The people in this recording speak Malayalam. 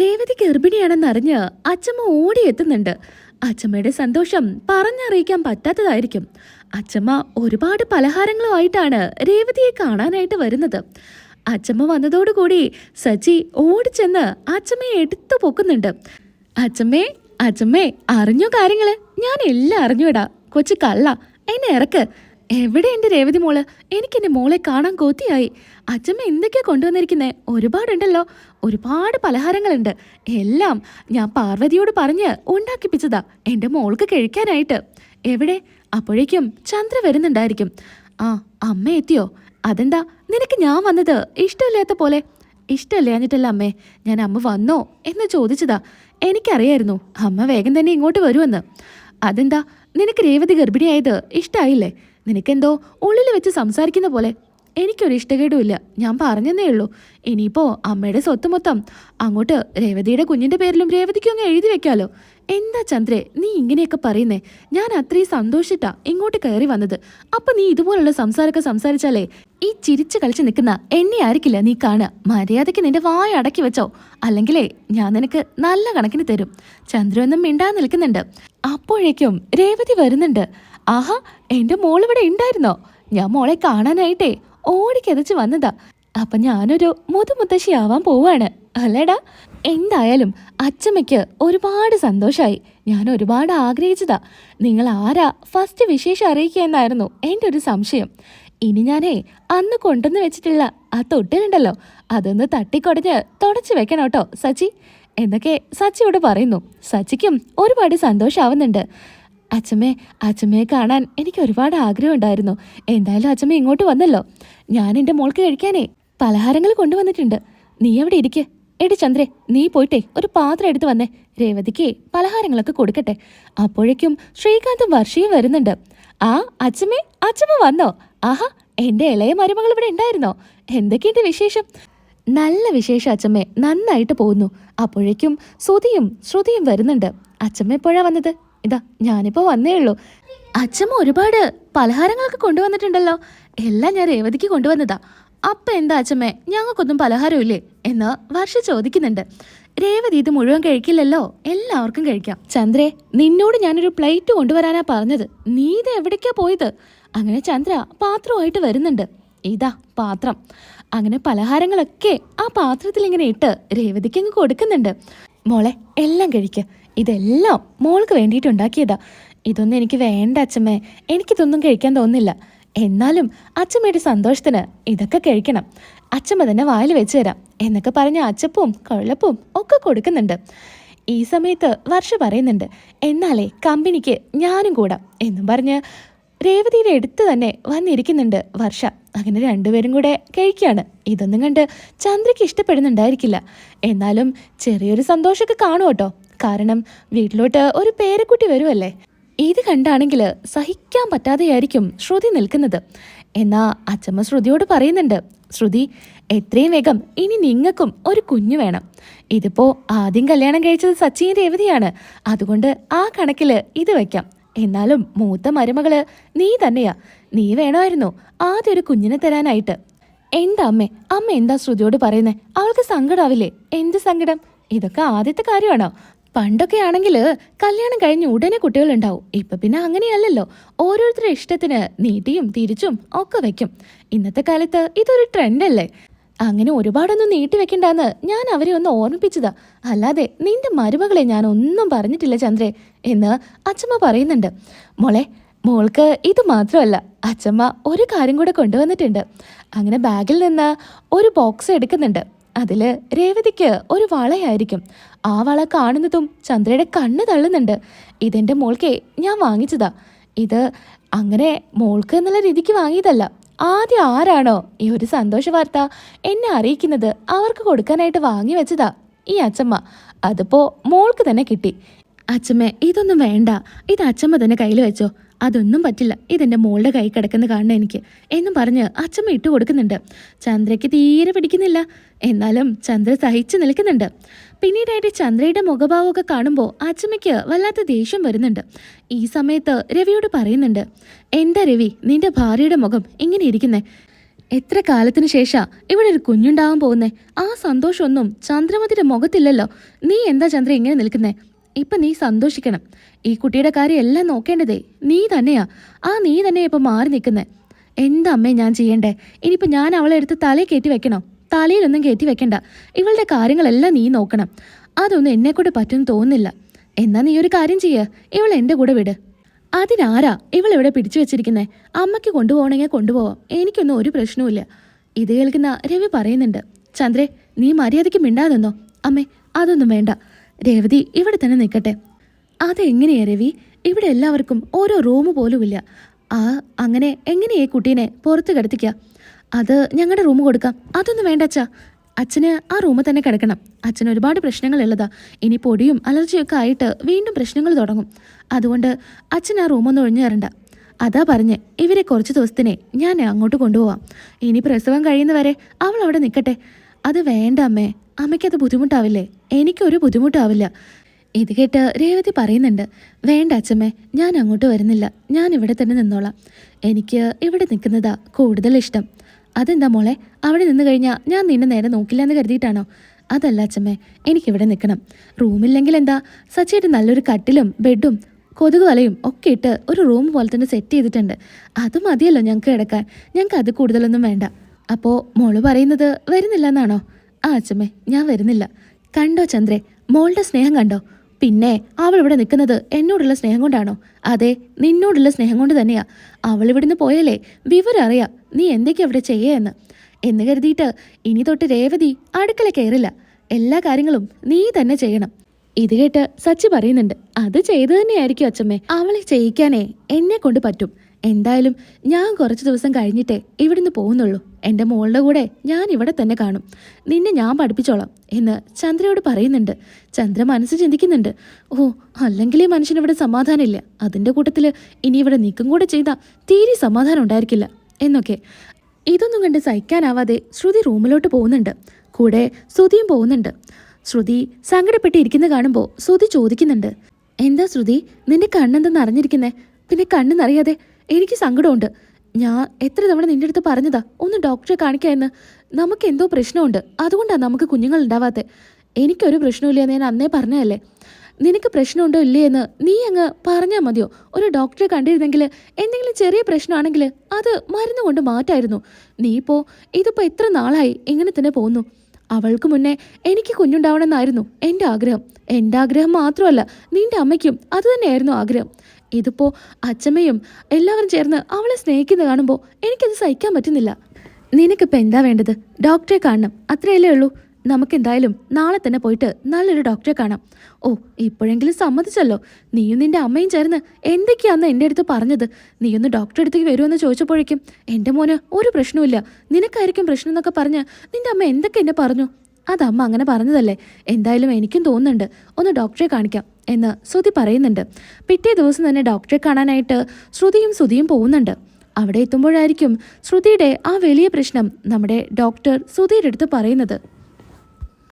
രേവതി ഗർഭിണിയാണെന്ന് അറിഞ്ഞ് അച്ചമ്മ ഓടിയെത്തുന്നുണ്ട്. അച്ചമ്മയുടെ സന്തോഷം പറഞ്ഞറിയിക്കാൻ പറ്റാത്തതായിരിക്കും. അച്ചമ്മ ഒരുപാട് പലഹാരങ്ങളുമായിട്ടാണ് രേവതിയെ കാണാനായിട്ട് വരുന്നത്. അച്ചമ്മ വന്നതോടുകൂടി സച്ചി ഓടിച്ചെന്ന് അച്ചമ്മയെ എടുത്തു പൊക്കുന്നുണ്ട്. അച്ചമ്മേ അച്ചമ്മേ അറിഞ്ഞോ കാര്യങ്ങൾ? ഞാൻ എല്ലാം അറിഞ്ഞുവിടാ. കൊച്ചു കള്ള എന്നെ ഇറക്ക്. എവിടെ എന്റെ രേവതി മോൾ? എനിക്ക് മോളെ കാണാൻ കൊത്തിയായി അച്ഛമ്മ എന്തൊക്കെയാ കൊണ്ടുവന്നിരിക്കുന്നേ? ഒരുപാടുണ്ടല്ലോ. ഒരുപാട് പലഹാരങ്ങളുണ്ട്. എല്ലാം ഞാൻ പാർവതിയോട് പറഞ്ഞ് ഉണ്ടാക്കിപ്പിച്ചതാ. എന്റെ മോൾക്ക് കഴിക്കാനായിട്ട്. എവിടെ? അപ്പോഴേക്കും ചന്ദ്ര വരുന്നുണ്ടായിരിക്കും. ആ അമ്മ എത്തിയോ? അതെന്താ? നിനക്ക് ഞാൻ വന്നത് ഇഷ്ടമില്ലാത്ത പോലെ. ഇഷ്ടമില്ലാഞ്ഞിട്ടല്ല അമ്മേ ഞാൻ അമ്മ വന്നോ എന്ന് ചോദിച്ചതാ. എനിക്കറിയായിരുന്നു അമ്മ വേഗം തന്നെ ഇങ്ങോട്ട് വരുമെന്ന്. അതെന്താ? നിനക്ക് രേവതി ഗർഭിണിയായത് ഇഷ്ടമായില്ലേ നിനക്കെന്തോ ഉള്ളിൽ വെച്ച് സംസാരിക്കുന്ന പോലെ. എനിക്കൊരു ഇഷ്ടകേടുമില്ല ഞാൻ പറഞ്ഞതേ ഉള്ളൂ. ഇനിയിപ്പോ അമ്മയുടെ സ്വത്ത് മൊത്തം അങ്ങോട്ട് രേവതിയുടെ കുഞ്ഞിന്റെ പേരിലും രേവതിക്കും അങ്ങ് എഴുതി വെക്കാലോ. എന്താ ചന്ദ്രെ നീ ഇങ്ങനെയൊക്കെ പറയുന്നേ? ഞാൻ അത്രയും സന്തോഷിട്ടാ ഇങ്ങോട്ട് കയറി വന്നത്. അപ്പൊ നീ ഇതുപോലുള്ള സംസാരമൊക്കെ സംസാരിച്ചാലേ ഈ ചിരിച്ചു കളിച്ച് നിൽക്കുന്ന എന്നെ ആയിരിക്കില്ല നീ കാണുക. മര്യാദയ്ക്ക് നിന്റെ വായ അടക്കി വെച്ചോ. അല്ലെങ്കിലേ ഞാൻ നിനക്ക് നല്ല കണക്കിന് തരും. ചന്ദ്രനൊന്നും മിണ്ടാതെ നിൽക്കുന്നുണ്ട്. അപ്പോഴേക്കും രേവതി വരുന്നുണ്ട്. ആഹാ എന്റെ മോളിവിടെ ഉണ്ടായിരുന്നോ? ഞാൻ മോളെ കാണാനായിട്ടേ ഓടിക്കതച്ച് വന്നതാ. അപ്പൊ ഞാനൊരു മുതുമുത്തശ്ശിയാവാൻ പോവാണ്. അല്ലേടാ? എന്തായാലും അച്ചമ്മയ്ക്ക് ഒരുപാട് സന്തോഷായി. ഞാൻ ഒരുപാട് ആഗ്രഹിച്ചതാ. നിങ്ങൾ ആരാ ഫസ്റ്റ് വിശേഷം അറിയിക്കുക എന്നായിരുന്നു എന്റെ ഒരു സംശയം. ഇനി ഞാനേ അന്ന് കൊണ്ടുവന്ന് വെച്ചിട്ടുള്ള ആ തൊട്ടിലുണ്ടല്ലോ അതൊന്ന് തട്ടിക്കൊടഞ്ഞ് തുടച്ചു വെക്കണം കേട്ടോ സച്ചി. എന്നൊക്കെ സച്ചിയോട് പറയുന്നു. സച്ചിക്കും ഒരുപാട് സന്തോഷാവുന്നുണ്ട്. അച്ഛമ്മേ അച്ഛമ്മയെ കാണാൻ എനിക്ക് ഒരുപാട് ആഗ്രഹമുണ്ടായിരുന്നു. എന്തായാലും അച്ഛമ്മ ഇങ്ങോട്ട് വന്നല്ലോ. ഞാൻ എന്റെ മോൾക്ക് കഴിക്കാനേ പലഹാരങ്ങൾ കൊണ്ടുവന്നിട്ടുണ്ട്. നീ അവിടെ ഇരിക്കേ. എടി ചന്ദ്രേ നീ പോയിട്ടേ ഒരു പാത്രം എടുത്ത് വന്നേ. രേവതിക്ക് പലഹാരങ്ങളൊക്കെ കൊടുക്കട്ടെ. അപ്പോഴേക്കും ശ്രീകാന്തും വർഷയും വരുന്നുണ്ട്. ആ അച്ഛമ്മേ അച്ഛമ്മ വന്നോ? ആഹാ എന്റെ ഇളയ മരുമകൾ ഇവിടെ ഉണ്ടായിരുന്നോ? എന്തൊക്കെയുണ്ട് വിശേഷം? നല്ല വിശേഷം അച്ഛമ്മേ നന്നായിട്ട് പോകുന്നു. അപ്പോഴേക്കും ശ്രുതിയും ശ്രുതിയും വരുന്നുണ്ട്. അച്ഛമ്മ എപ്പോഴാ വന്നത്? ഇതാ ഞാനിപ്പോ വന്നേ ഉള്ളൂ. അച്ഛമ്മ ഒരുപാട് പലഹാരങ്ങളൊക്കെ കൊണ്ടുവന്നിട്ടുണ്ടല്ലോ. എല്ലാം ഞാൻ രേവതിക്ക് കൊണ്ടുവന്നതാ. അപ്പ എന്താ അച്ഛമ്മേ ഞങ്ങൾക്കൊന്നും പലഹാരമില്ലേ എന്ന് വർഷ ചോദിക്കുന്നുണ്ട്. രേവതി ഇത് മുഴുവൻ കഴിക്കില്ലല്ലോ? എല്ലാവർക്കും കഴിക്കാം. ചന്ദ്രേ നിന്നോട് ഞാനൊരു പ്ലേറ്റ് കൊണ്ടുവരാനാ പറഞ്ഞത്. നീ ഇത് എവിടേക്കാ പോയത്? അങ്ങനെ ചന്ദ്ര പാത്രമായിട്ട് വരുന്നുണ്ട്. ഇതാ പാത്രം. അങ്ങനെ പലഹാരങ്ങളൊക്കെ ആ പാത്രത്തിൽ ഇങ്ങനെ ഇട്ട് രേവതിക്ക് അങ്ങ് കൊടുക്കുന്നുണ്ട്. മോളെ എല്ലാം കഴിക്ക്. ഇതെല്ലാം മോൾക്ക് വേണ്ടിയിട്ട് ഉണ്ടാക്കിയതാ ഇതൊന്നും എനിക്ക് വേണ്ട അച്ഛമ്മേ. എനിക്കിതൊന്നും കഴിക്കാൻ തോന്നുന്നില്ല. എന്നാലും അച്ഛമ്മയുടെ സന്തോഷത്തിന് ഇതൊക്കെ കഴിക്കണം. അച്ഛമ്മ തന്നെ വായിൽ വെച്ച് തരാം. എന്നൊക്കെ പറഞ്ഞ അച്ചപ്പവും കൊഴലപ്പവും ഒക്കെ കൊടുക്കുന്നുണ്ട്. ഈ സമയത്ത് വർഷ പറയുന്നുണ്ട് എന്നാലേ കമ്പനിക്ക് ഞാനും കൂടാം എന്നും പറഞ്ഞ് രേവതിയുടെ അടുത്ത് തന്നെ വന്നിരിക്കുന്നുണ്ട് വർഷ. അങ്ങനെ രണ്ടുപേരും കൂടെ കഴിക്കുകയാണ് ഇതൊന്നും കണ്ട് ചന്ദ്രയ്ക്ക് ഇഷ്ടപ്പെടുന്നുണ്ടായിരിക്കില്ല. എന്നാലും ചെറിയൊരു സന്തോഷമൊക്കെ കാണും കേട്ടോ. കാരണം വീട്ടിലോട്ട് ഒരു പേരക്കുട്ടി വരുമല്ലേ ഇത് കണ്ടാണെങ്കിൽ സഹിക്കാൻ പറ്റാതെയായിരിക്കും ശ്രുതി നിൽക്കുന്നത്. എന്നാ അച്ചമ്മ ശ്രുതിയോട് പറയുന്നുണ്ട് ശ്രുതി എത്രയും വേഗം ഇനി നിങ്ങൾക്കും ഒരു കുഞ്ഞു വേണം. ഇതിപ്പോ ആദ്യം കല്യാണം കഴിച്ചത് സച്ചിൻ രേവതിയാണ്. അതുകൊണ്ട് ആ കണക്കിൽ ഇത് വെക്കാം. എന്നാലും മൂത്ത മരുമകൾ നീ തന്നെയാ. നീ വേണമായിരുന്നു ആദ്യം ഒരു കുഞ്ഞിനെ തരാനായിട്ട്. എന്താ അമ്മേ? അമ്മ എന്താ ശ്രുതിയോട് പറയുന്നേ? അവൾക്ക് സങ്കടാവില്ലേ? എന്ത് സങ്കടം? ഇതൊക്കെ ആദ്യത്തെ കാര്യമാണോ? പണ്ടൊക്കെ ആണെങ്കിൽ കല്യാണം കഴിഞ്ഞ് ഉടനെ കുട്ടികളുണ്ടാവും. ഇപ്പൊ പിന്നെ അങ്ങനെയല്ലല്ലോ. ഓരോരുത്തരുടെ ഇഷ്ടത്തിന് നീട്ടിയും തിരിച്ചും ഒക്കെ വെക്കും. ഇന്നത്തെ കാലത്ത് ഇതൊരു ട്രെൻഡല്ലേ? അങ്ങനെ ഒരുപാടൊന്നും നീട്ടി വെക്കണ്ടെന്ന് ഞാൻ അവരെ ഒന്ന് ഓർമ്മിപ്പിച്ചതാ. അല്ലാതെ നിന്റെ മരുമകളെ ഞാൻ ഒന്നും പറഞ്ഞിട്ടില്ല ചന്ദ്രേ എന്ന് അച്ഛമ്മ പറയുന്നുണ്ട്. മോളെ മോൾക്ക് ഇത് മാത്രമല്ല. അച്ഛമ്മ ഒരു കാര്യം കൂടെ കൊണ്ടുവന്നിട്ടുണ്ട്. അങ്ങനെ ബാഗിൽ നിന്ന് ഒരു ബോക്സ് എടുക്കുന്നുണ്ട്. അതിൽ രേവതിക്ക് ഒരു വളയായിരിക്കും. ആ വള കാണുന്നതും ചന്ദ്രയുടെ കണ്ണ് തള്ളുന്നുണ്ട്. ഇതെന്റെ മോൾക്കേ ഞാൻ വാങ്ങിച്ചതാ. ഇത് അങ്ങനെ മോൾക്ക് എന്നുള്ള രീതിക്ക് വാങ്ങിയതല്ല. ആദ്യം ആരാണോ ഈ ഒരു സന്തോഷ വാർത്ത എന്നെ അറിയിക്കുന്നത് അവർക്ക് കൊടുക്കാനായിട്ട് വാങ്ങി വെച്ചതാ ഈ അച്ചമ്മ. അതിപ്പോ മോൾക്ക് തന്നെ കിട്ടി. അച്ചമ്മ ഇതൊന്നും വേണ്ട. ഇത് അച്ചമ്മ തന്നെ കയ്യിൽ വെച്ചോ. അതൊന്നും പറ്റില്ല. ഇതെന്റെ മോളുടെ കൈ കിടക്കുന്ന കാണണം എനിക്ക് എന്നും പറഞ്ഞ് അച്ഛമ്മ ഇട്ട് കൊടുക്കുന്നുണ്ട്. ചന്ദ്രയ്ക്ക് തീരെ പിടിക്കുന്നില്ല. എന്നാലും ചന്ദ്ര സഹിച്ചു നിൽക്കുന്നുണ്ട്. പിന്നീടായിട്ട് ചന്ദ്രയുടെ മുഖഭാവമൊക്കെ കാണുമ്പോൾ അച്ഛമ്മയ്ക്ക് വല്ലാത്ത ദേഷ്യം വരുന്നുണ്ട്. ഈ സമയത്ത് രവിയോട് പറയുന്നുണ്ട് എന്താ രവി നിന്റെ ഭാര്യയുടെ മുഖം ഇങ്ങനെ ഇരിക്കുന്നേ? എത്ര കാലത്തിന് ശേഷാ ഇവിടെ ഒരു കുഞ്ഞുണ്ടാവാൻ പോകുന്നേ? ആ സന്തോഷമൊന്നും ചന്ദ്രമതിയുടെ മുഖത്തില്ലല്ലോ. നീ എന്താ ചന്ദ്ര ഇങ്ങനെ നിൽക്കുന്നേ? ഇപ്പൊ നീ സന്തോഷിക്കണം. ഈ കുട്ടിയുടെ കാര്യം എല്ലാം നോക്കേണ്ടതേ. നീ തന്നെയാ. ആ നീ തന്നെയാ ഇപ്പൊ മാറി നിൽക്കുന്നേ. എന്താ അമ്മേ ഞാൻ ചെയ്യണ്ടേ? ഇനിയിപ്പോ ഞാൻ അവളെ എടുത്ത് തലയിൽ കയറ്റി വെക്കണോ? തലയിലൊന്നും കയറ്റി വെക്കണ്ട. ഇവളുടെ കാര്യങ്ങളെല്ലാം നീ നോക്കണം. അതൊന്നും എന്നെക്കൊണ്ട് പറ്റുമെന്ന് തോന്നുന്നില്ല. എന്നാ നീ ഒരു കാര്യം ചെയ്യ. ഇവൾ എന്റെ കൂടെ വിട്. അതിനാരാ ഇവളെവിടെ പിടിച്ചു വെച്ചിരിക്കുന്നേ? അമ്മയ്ക്ക് കൊണ്ടുപോകണമെങ്കിൽ കൊണ്ടുപോവാം. എനിക്കൊന്നും ഒരു പ്രശ്നവുമില്ല. ഇത് കേൾക്കുന്ന രവി പറയുന്നുണ്ട്. ചന്ദ്രേ നീ മര്യാദയ്ക്ക് മിണ്ടാതെന്നോ അമ്മേ അതൊന്നും വേണ്ട. രേവതി ഇവിടെ തന്നെ നിൽക്കട്ടെ. അതെങ്ങനെയാ രവി? ഇവിടെ എല്ലാവർക്കും ഓരോ റൂം പോലുമില്ല. ആ അങ്ങനെ എങ്ങനെയാ കുട്ടീനെ പുറത്ത് കിടത്തിക്ക? അത് ഞങ്ങളുടെ റൂം കൊടുക്കാം. അതൊന്നും വേണ്ട അച്ഛാ. അച്ഛന് ആ റൂമിൽ തന്നെ കിടക്കണം. അച്ഛന് ഒരുപാട് പ്രശ്നങ്ങൾ പ്രശ്നങ്ങളുള്ളതാ. ഇനി പൊടിയും അലർജിയൊക്കെ ആയിട്ട് വീണ്ടും പ്രശ്നങ്ങൾ തുടങ്ങും. അതുകൊണ്ട് അച്ഛൻ ആ റൂമൊന്നും ഒഴിഞ്ഞു തരണ്ട. അതാ പറഞ്ഞ് ഇവരെ കുറച്ച് ദിവസത്തിനെ ഞാൻ അങ്ങോട്ട് കൊണ്ടുപോവാം. ഇനി പ്രസവം കഴിയുന്നവരെ അവൾ അവിടെ നിൽക്കട്ടെ. അത് വേണ്ട അമ്മേ. അമ്മയ്ക്കത് ബുദ്ധിമുട്ടാവില്ലേ? എനിക്കൊരു ബുദ്ധിമുട്ടാവില്ല. ഇത് കേട്ട് രേവതി പറയുന്നുണ്ട് വേണ്ട അച്ഛമ്മേ ഞാൻ അങ്ങോട്ട് വരുന്നില്ല. ഞാൻ ഇവിടെ തന്നെ നിന്നോളാം. എനിക്ക് ഇവിടെ നിൽക്കുന്നതാ കൂടുതൽ ഇഷ്ടം. അതെന്താ മോളെ? അവിടെ നിന്ന് കഴിഞ്ഞാൽ ഞാൻ നിന്നെ നേരെ നോക്കില്ല എന്ന് കരുതിയിട്ടാണോ? അതല്ല അച്ഛമ്മേ എനിക്കിവിടെ നിൽക്കണം. റൂമില്ലെങ്കിൽ എന്താ? സച്ചിയുടെ നല്ലൊരു കട്ടിലും ബെഡും കൊതുക് വലയും ഒക്കെ ഇട്ട് ഒരു റൂം പോലെ തന്നെ സെറ്റ് ചെയ്തിട്ടുണ്ട്. അത് മതിയല്ലോ ഞങ്ങൾക്ക് കിടക്കാൻ. ഞങ്ങൾക്ക് അത് കൂടുതലൊന്നും വേണ്ട. അപ്പോൾ മോൾ പറയുന്നത് വരുന്നില്ല എന്നാണോ ആ അച്ഛമ്മേ ഞാൻ വരുന്നില്ല. കണ്ടോ ചന്ദ്രേ മോളുടെ സ്നേഹം കണ്ടോ? പിന്നെ അവൾ ഇവിടെ നിൽക്കുന്നത് എന്നോടുള്ള സ്നേഹം കൊണ്ടാണോ? അതെ നിന്നോടുള്ള സ്നേഹം കൊണ്ട് തന്നെയാ. അവൾ ഇവിടുന്ന് പോയാലേ വിവരം അറിയാ. നീ എന്തൊക്കെയാ അവിടെ ചെയ്യേന്ന്? എന്ന് കരുതിയിട്ട് ഇനി തൊട്ട് രേവതി അടുക്കള കയറില്ല. എല്ലാ കാര്യങ്ങളും നീ തന്നെ ചെയ്യണം. ഇത് കേട്ട് സച്ചി പറയുന്നുണ്ട്. അത് ചെയ്തു തന്നെയായിരിക്കും അച്ഛമ്മേ. അവളെ ചെയ്യിക്കാനേ എന്നെ കൊണ്ട് പറ്റും. എന്തായാലും ഞാൻ കുറച്ച് ദിവസം കഴിഞ്ഞിട്ടേ ഇവിടുന്ന് പോകുന്നുള്ളൂ. എന്റെ മോളുടെ കൂടെ ഞാൻ ഇവിടെ തന്നെ കാണും. നിന്നെ ഞാൻ പഠിപ്പിച്ചോളാം എന്ന് ചന്ദ്രയോട് പറയുന്നുണ്ട്. ചന്ദ്ര മനസ്സ് ചിന്തിക്കുന്നുണ്ട്. ഓ അല്ലെങ്കിൽ മനുഷ്യൻ ഇവിടെ സമാധാനമില്ല. അതിന്റെ കൂട്ടത്തിൽ ഇനി ഇവിടെ നീക്കം കൂടെ ചെയ്താൽ തീരെ സമാധാനം ഉണ്ടായിരിക്കില്ല എന്നൊക്കെ. ഇതൊന്നും കണ്ട് സഹിക്കാനാവാതെ ശ്രുതി റൂമിലോട്ട് പോകുന്നുണ്ട്. കൂടെ ശ്രുതിയും പോകുന്നുണ്ട്. ശ്രുതി സങ്കടപ്പെട്ടിരിക്കുന്ന കാണുമ്പോൾ ശ്രുതി ചോദിക്കുന്നുണ്ട്. എന്താ ശ്രുതി നിന്റെ കണ്ണെന്തെന്ന് അറിഞ്ഞിരിക്കുന്നേ? പിന്നെ കണ്ണെന്നറിയാതെ നിറയാതെ എനിക്ക് സങ്കടമുണ്ട്. ഞാൻ എത്ര തവണ നിന്റെ അടുത്ത് പറഞ്ഞതാ ഒന്ന് ഡോക്ടറെ കാണിക്കാമെന്ന് നമുക്ക് എന്തോ പ്രശ്നമുണ്ട്. അതുകൊണ്ടാണ് നമുക്ക് കുഞ്ഞുങ്ങൾ ഉണ്ടാവാത്തത് എനിക്കൊരു പ്രശ്നമില്ല എന്ന് ഞാൻ അന്നേ പറഞ്ഞതല്ലേ? നിനക്ക് പ്രശ്നമുണ്ടോ ഇല്ലേ എന്ന് നീ അങ്ങ് പറഞ്ഞാൽ മതിയോ? ഒരു ഡോക്ടറെ കണ്ടിരുന്നെങ്കിൽ എന്തെങ്കിലും ചെറിയ പ്രശ്നമാണെങ്കിൽ അത് മരുന്ന് കൊണ്ട് മാറ്റായിരുന്നു. നീ ഇപ്പോൾ ഇതിപ്പോൾ എത്ര നാളായി ഇങ്ങനെ തന്നെ പോകുന്നു. അവൾക്ക് മുന്നേ എനിക്ക് കുഞ്ഞുണ്ടാവണമെന്നായിരുന്നു എന്റെ ആഗ്രഹം. എന്റെ ആഗ്രഹം മാത്രമല്ല നിന്റെ അമ്മയ്ക്കും അത് തന്നെയായിരുന്നു ആഗ്രഹം. ഇതിപ്പോൾ അച്ഛമ്മയും എല്ലാവരും ചേർന്ന് അവളെ സ്നേഹിക്കുന്നത് കാണുമ്പോൾ എനിക്കത് സഹിക്കാൻ പറ്റുന്നില്ല. നിനക്കിപ്പോൾ എന്താ വേണ്ടത്? ഡോക്ടറെ കാണണം. അത്രയല്ലേ ഉള്ളൂ. നമുക്ക് എന്തായാലും നാളെ തന്നെ പോയിട്ട് നല്ലൊരു ഡോക്ടറെ കാണാം. ഓ ഇപ്പോഴെങ്കിലും സമ്മതിച്ചല്ലോ. നീയും നിന്റെ അമ്മയും ചേർന്ന് എന്തൊക്കെയാന്ന് എന്റെ അടുത്ത് പറഞ്ഞത്. നീയൊന്ന് ഡോക്ടറെ അടുത്തേക്ക് വരുമെന്ന് ചോദിച്ചപ്പോഴേക്കും എന്റെ മോന് ഒരു പ്രശ്നവുമില്ല. നിനക്കായിരിക്കും പ്രശ്നം എന്നൊക്കെ പറഞ്ഞ് നിന്റെ അമ്മ എന്തൊക്കെ എന്നെ പറഞ്ഞു? അത് അമ്മ അങ്ങനെ പറഞ്ഞതല്ലേ. എന്തായാലും എനിക്കും തോന്നുന്നുണ്ട്. ഒന്ന് ഡോക്ടറെ കാണിക്കാം. എന്ന് ശ്രുതി പറയുന്നുണ്ട്. പിറ്റേ ദിവസം തന്നെ ഡോക്ടറെ കാണാനായിട്ട് ശ്രുതിയും ശ്രുതിയും പോകുന്നുണ്ട്. അവിടെ എത്തുമ്പോഴായിരിക്കും ശ്രുതിയുടെ ആ വലിയ പ്രശ്നം നമ്മുടെ ഡോക്ടർ ശ്രുതിയുടെ അടുത്ത് പറയുന്നത്.